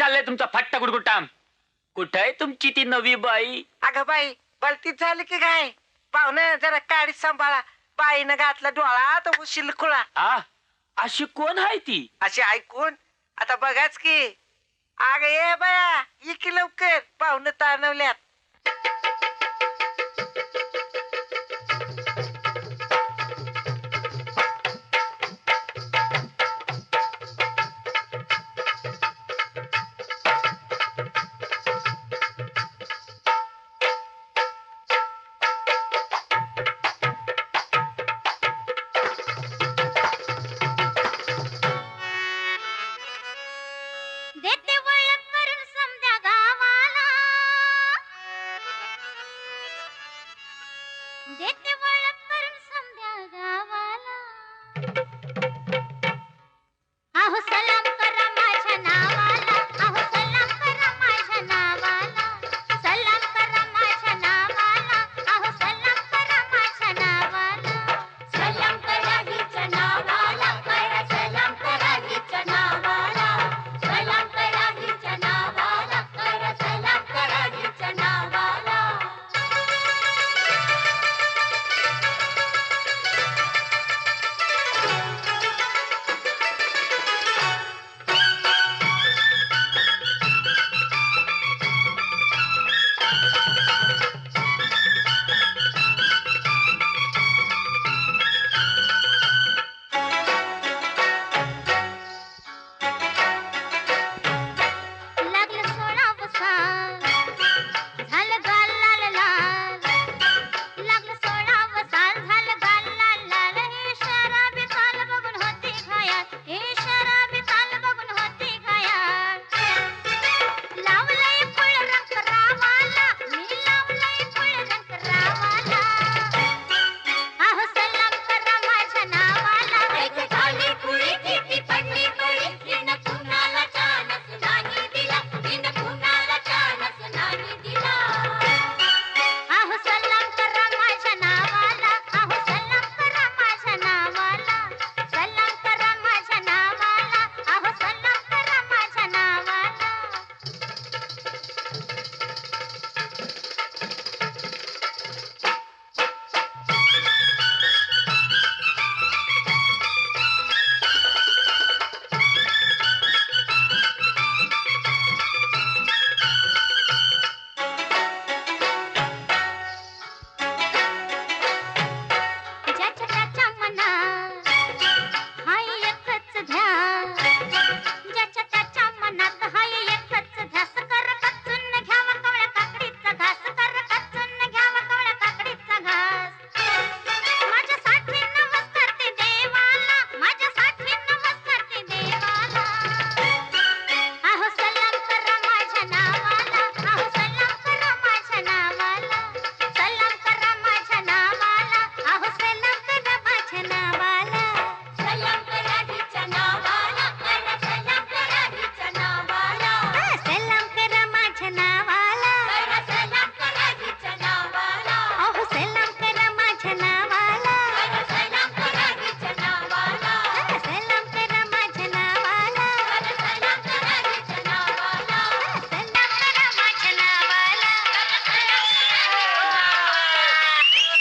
मुरगुटाम कुठं आहे तुमची ती नवी बाई? अगं बाई बलतीच झाली की काय? पाहुणं जरा काळी सांभाळा. बाईनं घातला डोळा तर उशील खुळा. आ अशी कोण आहे ती? अशी ऐकून? आता बघाच की. अग ये बया ये की लवकर. पाहुणं ताणवल्यात. っ。